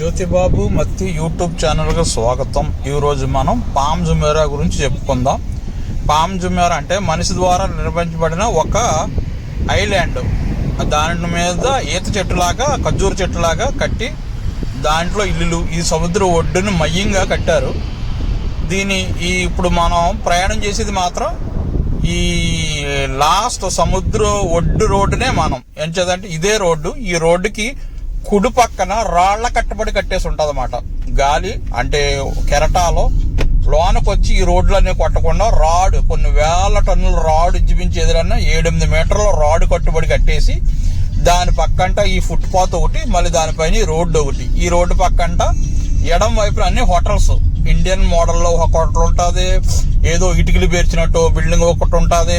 జ్యోతిబాబు మత్తి YouTube ఛానల్కి స్వాగతం. ఈరోజు మనం పామ్ జుమేరా గురించి చెప్పుకుందాం. పామ్ జుమేరా అంటే మనిషి ద్వారా నిర్మించబడిన ఒక ఐలాండ్. దాని మీద ఈత చెట్టులాగా ఖర్జూర చెట్టులాగా కట్టి దాంట్లో ఇల్లులు ఈ సముద్ర ఒడ్డును మయ్యంగా కట్టారు. దీని ఈ ఇప్పుడు మనం ప్రయాణం చేసేది మాత్రం ఈ లాస్ట్ సముద్ర ఒడ్డు రోడ్డునే మనం. ఎంచేదంటే ఇదే రోడ్డు. ఈ రోడ్డుకి కుడి పక్కన రాళ్ళ కట్టుబడి కట్టేసి ఉంటుంది అనమాట గాలి అంటే కెరటాలో లోనకొచ్చి ఈ రోడ్లన్నీ కొట్టకుండా రాడ్ కొన్ని వేల టన్నుల రాడ్ ఇజ్జిపించి ఎదురన్నా ఏడెనిమిది మీటర్ల రాడ్ కట్టుబడి కట్టేసి దాని పక్కంట ఈ ఫుట్పాత్ ఒకటి మళ్ళీ దానిపైన ఈ రోడ్డు ఒకటి. ఈ రోడ్డు పక్కంట ఎడం వైపున అన్ని హోటల్స్. ఇండియన్ మోడల్లో ఒక హోటల్ ఉంటుంది ఏదో ఇటుకలు పేర్చినట్టు బిల్డింగ్ ఒకటి ఉంటుంది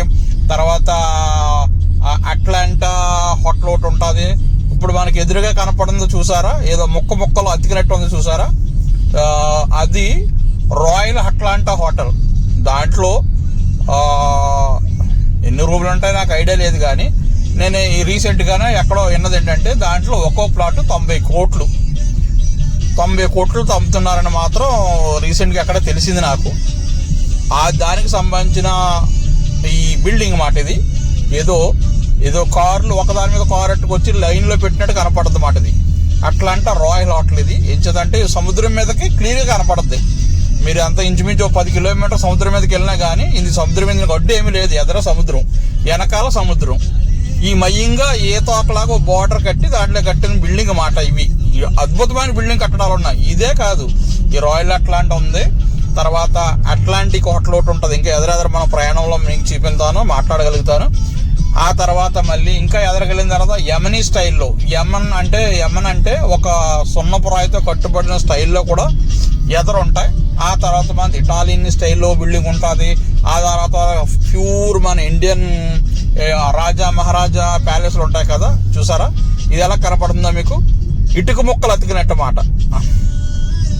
తర్వాత అట్లాంటా హోటల్ ఒకటి ఉంటుంది. ఇప్పుడు మనకి ఎదురుగా కనపడింది చూసారా? ఏదో ముక్క ముక్కలు అతికినట్టు ఉంది చూసారా? అది రాయల్ అట్లాంటా హోటల్. దాంట్లో ఎన్ని రూములు ఉంటాయి నాకు ఐడియా లేదు కానీ నేను ఈ రీసెంట్గానే ఎక్కడో విన్నది ఏంటంటే దాంట్లో ఒక్కో ప్లాట్ తొంభై కోట్లు. తొంభై కోట్లు తమ్ముతున్నారని మాత్రం రీసెంట్గా ఎక్కడ తెలిసింది నాకు. ఆ దానికి సంబంధించిన ఈ బిల్డింగ్ మాట ఇది. ఏదో ఏదో కార్లు ఒకదాని మీద కార్ అట్టుకొచ్చి లైన్లో పెట్టినట్టు కనపడదు మాట ఇది. అట్లా రాయల్ హోటల్ ఇది. ఎంచదంటే సముద్రం మీదకి క్లియర్గా కనపడద్ది. మీరు అంత ఇంచుమించు ఒక పది కిలోమీటర్ సముద్రం మీదకి వెళ్ళినా కానీ ఇది సముద్రం మీద గడ్డు ఏమీ లేదు. ఎదర సముద్రం. వెనకాల సముద్రం. ఈ మయంగా ఏ తోకలాగా బార్డర్ కట్టి దాంట్లో కట్టిన బిల్డింగ్ మాట ఇవి. అద్భుతమైన బిల్డింగ్ కట్టడాలు ఉన్నాయి. ఇదే కాదు. ఈ రాయల్ అట్లాంటి ఉంది. తర్వాత అట్లాంటిక్ హోటల్ ఒకటి ఉంటుంది. ఇంకా ఎదురెదర మన ప్రయాణంలో మీకు చూపిస్తాను మాట్లాడగలుగుతాను. ఆ తర్వాత మళ్ళీ ఇంకా ఎదరగలిన తర్వాత యమనీ స్టైల్లో యమన్ అంటే యమన్ అంటే ఒక సున్నపురాయితో కట్టుబడిన స్టైల్లో కూడా ఎదరుంటాయి ఆ తర్వాత మనది ఇటాలియన్ స్టైల్లో బిల్డింగ్ ఉంటుంది. ఆ తర్వాత ప్యూర్ మన ఇండియన్ రాజా మహారాజా ప్యాలెస్లు ఉంటాయి కదా చూసారా? ఇది ఎలా కనపడుతుందో మీకు? ఇటుక ముక్కలు అతికినట్టు మాట.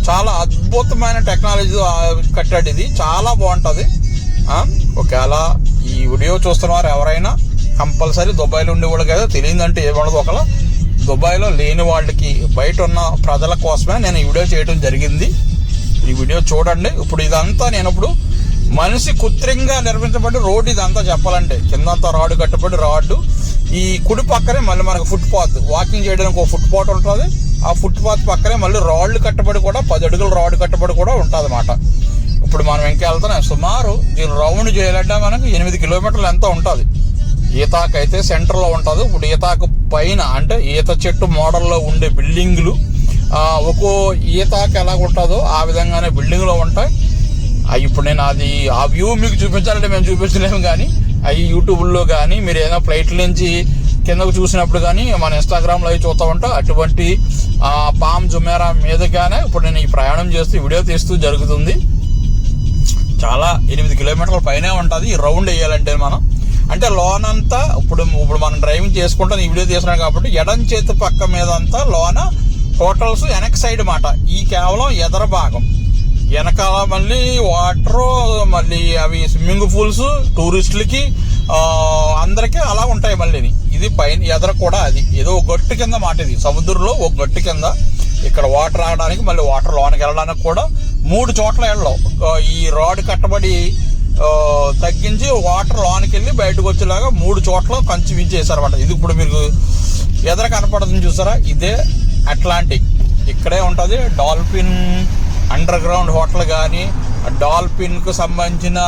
చాలా అద్భుతమైన టెక్నాలజీ కట్టాడు ఇది. చాలా బాగుంటుంది. ఒకవేళ ఈ వీడియో చూస్తున్నవారు ఎవరైనా కంపల్సరీ దుబాయ్లో ఉండే వాళ్ళకి అయితే తెలియదంటే ఏమన్నది ఒకలా దుబాయ్లో లేని వాళ్ళకి బయట ఉన్న ప్రజల కోసమే నేను ఈ వీడియో చేయడం జరిగింది. ఈ వీడియో చూడండి. ఇప్పుడు ఇదంతా నేను ఇప్పుడు మనిషి కృత్రిమంగా నిర్మించబడి రోడ్డు ఇదంతా చెప్పాలంటే. కిందంతా రాడ్ కట్టబడి రాడ్డు ఈ కుడి పక్కనే మళ్ళీ మనకు ఫుట్ పాత్ వాకింగ్ చేయడానికి ఒక ఫుట్ పాత్ ఉంటుంది. ఆ ఫుట్ పాత్ పక్కనే మళ్ళీ రాడ్లు కట్టబడి కూడా పది అడుగుల రాడ్ కట్టబడి కూడా ఉంటుంది అన్నమాట ఇప్పుడు మనం ఇంకా వెళ్తున్నాం సుమారు దీని రౌండ్ చేయాలంటే మనకు ఎనిమిది కిలోమీటర్లు ఎంత ఉంటుంది. ఈతాకు అయితే సెంటర్లో ఉంటుంది. ఇప్పుడు ఈతాకు పైన అంటే ఈత చెట్టు మోడల్లో ఉండే బిల్డింగ్లు ఒక్కో ఈతాకు ఎలా ఉంటుందో ఆ విధంగానే బిల్డింగ్లో ఉంటాయి. అవి ఇప్పుడు నేను అది ఆ వ్యూ మీకు చూపించాలంటే మేము చూపించలేము కానీ అవి యూట్యూబ్లో కానీ మీరు ఏదైనా ఫ్లైట్ నుంచి కిందకు చూసినప్పుడు కానీ మన ఇన్స్టాగ్రామ్లో అవి చూస్తూ ఉంటాం. అటువంటి పామ్ జుమేరా మీదగానే ఇప్పుడు నేను ఈ ప్రయాణం చేస్తూ వీడియో తీస్తూ జరుగుతుంది. చాలా ఎనిమిది కిలోమీటర్ల పైనే ఉంటుంది. ఈ రౌండ్ వేయాలంటే మనం. అంటే లోన్ అంతా ఇప్పుడు ఇప్పుడు మనం డ్రైవింగ్ చేసుకుంటాం ఈ వీడియో తీస్తున్నాం కాబట్టి ఎడం చేతి పక్క మీద అంతా లోన హోటల్స్ వెనక సైడ్ మాట. ఈ కేవలం ఎదర భాగం. వెనకాల మళ్ళీ వాటర్ మళ్ళీ అవి స్విమ్మింగ్ పూల్స్ టూరిస్టులకి అందరికీ అలా ఉంటాయి మళ్ళీ ఇది పైన ఎదర కూడా అది. ఏదో ఒక గట్టు కింద మాట ఇది. సముద్రంలో ఒక గట్టు కింద ఇక్కడ వాటర్ ఆగడానికి మళ్ళీ వాటర్ లోనికి వెళ్ళడానికి కూడా మూడు చోట్ల వెళ్ళవు ఈ రాడ్ కట్టబడి తగ్గించి వాటర్ లోనికి వెళ్ళి బయటకు వచ్చేలాగా మూడు చోట్ల కంచి వించేసారు ఇది ఇప్పుడు మీకు ఎదర కనపడుతుంది చూసారా? ఇదే అట్లాంటిక్. ఇక్కడే ఉంటుంది డాల్ఫిన్ అండర్ గ్రౌండ్ హోటల్ కానీ డాల్ఫిన్కు సంబంధించిన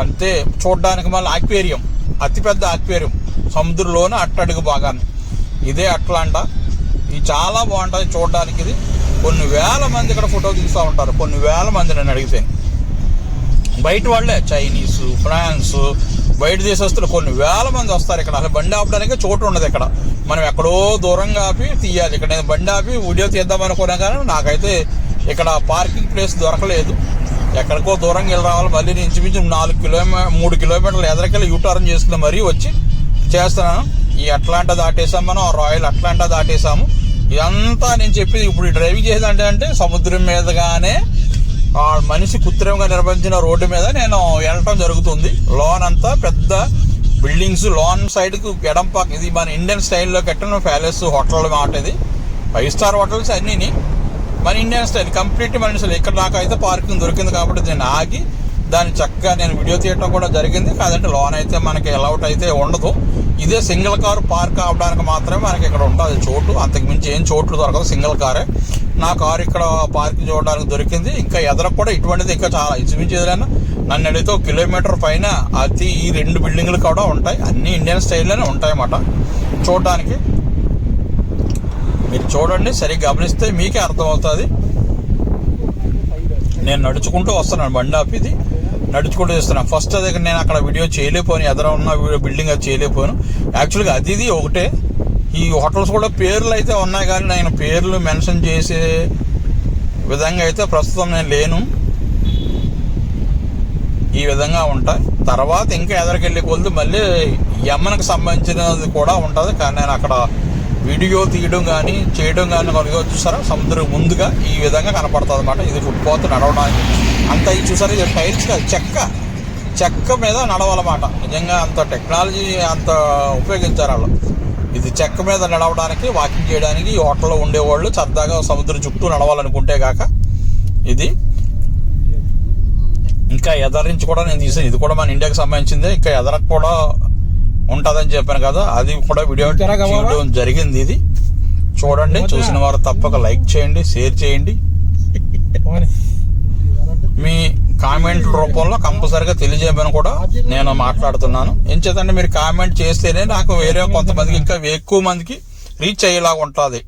అంతే చూడడానికి మళ్ళీ ఆక్వేరియం అతిపెద్ద ఆక్వేరియం సముద్రంలోనే అట్టడుగు భాగాన్ని. ఇదే అట్లాంటా. ఇది చాలా బాగుంటుంది చూడడానికి ఇది. కొన్ని వేల మంది ఇక్కడ ఫోటో తీస్తూ ఉంటారు. కొన్ని వేల మంది నేను అడిగితే. బయట వాళ్ళే చైనీస్ ఫ్రాన్స్ బయట దేశస్తులు కొన్ని వేల మంది వస్తారు ఇక్కడ. అసలు బండి ఆపడానికి చోటు ఉండదు ఇక్కడ. మనం ఎక్కడో దూరంగా ఆపి తీయాలి. ఇక్కడ నేను బండి ఆపి వీడియో తీద్దాం అనుకున్నా కానీ నాకైతే ఇక్కడ పార్కింగ్ ప్లేస్ దొరకలేదు. ఎక్కడికో దూరంగా వెళ్ళి రావాలి. మళ్ళీ నేను ఇంచుమించు నాలుగు కిలోమీ మూడు కిలోమీటర్లు ఎదరికెళ్ళి యూటర్న్ చేసుకుని మరీ వచ్చి చేస్తున్నాను. ఈ అట్లాంటా దాటేసాం మనం రాయల్ అట్లాంటా దాటేసాము. ఇదంతా నేను చెప్పేది ఇప్పుడు డ్రైవింగ్ చేసేది అంటే అంటే సముద్రం మీదగానే ఆ మనిషి కృత్రిమంగా నిర్మించిన రోడ్డు మీద నేను వెళ్ళటం జరుగుతుంది. లోన్ అంతా పెద్ద బిల్డింగ్స్ లోన్ సైడ్కు ఎడం పక్క ఇది మన ఇండియన్ స్టైల్లో కట్టిన ప్యాలెస్ హోటల్ మాట ఇది. ఫైవ్ స్టార్ హోటల్స్ అన్నీని మన ఇండియన్ స్టైల్ కంప్లీట్ మనుషులు. ఇక్కడ నాకు అయితే పార్కింగ్ దొరికింది కాబట్టి నేను ఆగి దాన్ని చక్కగా నేను వీడియో తీయటం కూడా జరిగింది. కాదంటే లోన్ అయితే మనకి అలౌట్ అయితే ఉండదు. ఇదే సింగిల్ కారు పార్క్ అవడానికి మాత్రమే మనకి ఇక్కడ ఉంటుంది చోటు. అంతకు మించి ఏం చోట్లు దొరకదు సింగిల్ కారే. నా కారు ఇక్కడ పార్కింగ్ చూడడానికి దొరికింది. ఇంకా ఎదర కూడా ఇటువంటిది ఇంకా చాలా ఇంచుమించు ఎదురైనా నన్ను అడిగితే ఒక కిలోమీటర్ పైన అతి ఈ రెండు బిల్డింగ్లు కూడా ఉంటాయి. అన్ని ఇండియన్ స్టైల్లోనే ఉంటాయి అన్నమాట చూడడానికి మీరు చూడండి సరిగ్గా గమనిస్తే మీకే అర్థమవుతుంది. నేను నడుచుకుంటూ వస్తున్నాను బండి ఆపిది నడుచుకుంటూ చేస్తున్నాను ఫస్ట్ దగ్గర నేను అక్కడ వీడియో చేయలేకపోయాను. ఎదర ఉన్న వీడియో బిల్డింగ్ అది చేయలేకపోయాను. యాక్చువల్గా అది ఇది ఒకటే. ఈ హోటల్స్ కూడా పేర్లు అయితే ఉన్నాయి కానీ నేను పేర్లు మెన్షన్ చేసే విధంగా అయితే ప్రస్తుతం నేను లేను. ఈ విధంగా ఉంటాయి తర్వాత ఇంకా ఎదరికెళ్ళి కొలిది మళ్ళీ యమ్మనకు సంబంధించినది కూడా ఉంటుంది. కానీ నేను అక్కడ వీడియో తీయడం కానీ చేయడం కానీ కలిగి చూసారా? సముద్రం ముందుగా ఈ విధంగా కనపడుతుంది అనమాట ఇది ఫుట్పాత్ నడవడానికి. అంత ఇది చూసారా? ఇది టైల్స్ కాదు చెక్క. చెక్క మీద నడవాలన్నమాట. నిజంగా అంత టెక్నాలజీ అంత ఉపయోగించారు వాళ్ళు. ఇది చెక్క మీద నడవడానికి వాకింగ్ చేయడానికి హోటల్లో ఉండేవాళ్ళు సరదాగా సముద్రం చుట్టూ నడవాలనుకుంటే కాక ఇది. ఇంకా ఎదర నుంచి కూడా నేను తీసాను ఇది కూడా మన ఇండియాకి సంబంధించిందే. ఇంకా ఎదరకు కూడా ఉంటుందని చెప్పాను కదా అది కూడా వీడియో? చేయడం జరిగింది ఇది. చూడండి చూసిన వారు తప్పక లైక్ చేయండి షేర్ చేయండి పోనీ. మీ కామెంట్ రూపంలో కంపల్సరిగా తెలియజేయమని కూడా నేను మాట్లాడుతున్నాను. ఎంచేతంటే మీరు కామెంట్ చేస్తేనే నాకు వేరే కొంతమందికి ఇంకా ఎక్కువ మందికి రీచ్ అయ్యేలాగా ఉంటుంది.